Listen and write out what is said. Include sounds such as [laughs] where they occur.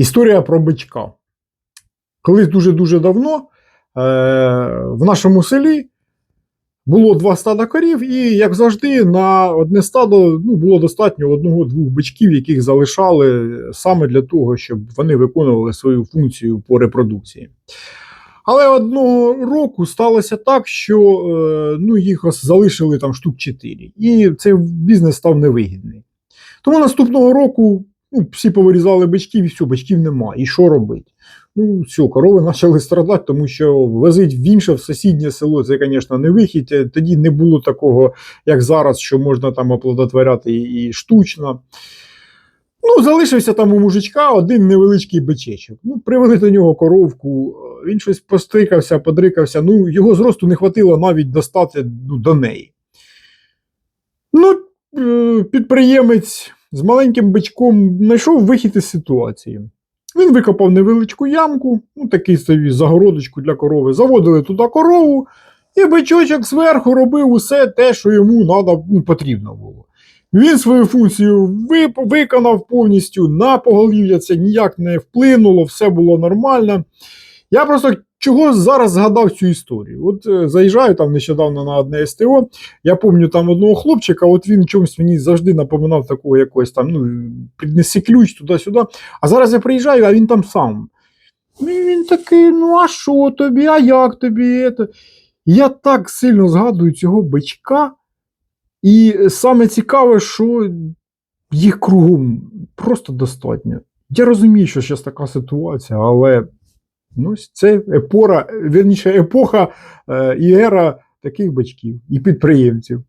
Історія про бичка. Колись дуже-дуже давно е, в нашому селі було два стада корів, і, як завжди, на одне стадо ну, було достатньо одного-двох бичків, яких залишали саме для того, щоб вони виконували свою функцію по репродукції. Але одного року сталося так, що е, ну, їх залишили там штук 4, і цей бізнес став невигідний. Тому наступного року ну, всі повирізали бичків, і все, бичків нема. І що робити? Ну, все, корови [laughs] почали страдати, тому що возить в інше, в сусіднє село, це, звісно, не вихід. Е, Тоді не було такого, як зараз, що можна там оплодотворяти і, штучно. Ну, залишився там у мужичка один невеличкий бичечок. Ну, привели до нього коровку, е, він щось пострикався, подрикався. Ну, його зросту не хватило навіть достати ну, до неї. Ну, е, підприємець з маленьким бичком знайшов вихід із ситуації. Він викопав невеличку ямку, ну, такий собі загородочку для корови, заводили туди корову, і бичочок зверху робив усе те, що йому надо, ну, потрібно було. Він свою функцію вип- виконав повністю на поголів'я, це ніяк не вплинуло, все було нормально. Я просто чого зараз згадав цю історію. От е, заїжджаю там нещодавно на одне СТО. Я пам'ятаю там одного хлопчика, от він чомусь мені завжди напоминав такого якогось там, ну, піднеси ключ туди-сюди. А зараз я приїжджаю, а він там сам. І він такий, ну а що тобі, а як тобі? це?» Я так сильно згадую цього бичка. І саме цікаве, що їх кругом просто достатньо. Я розумію, що зараз така ситуація, але ну, це епора, верніше, епоха е, і ера таких батьків і підприємців.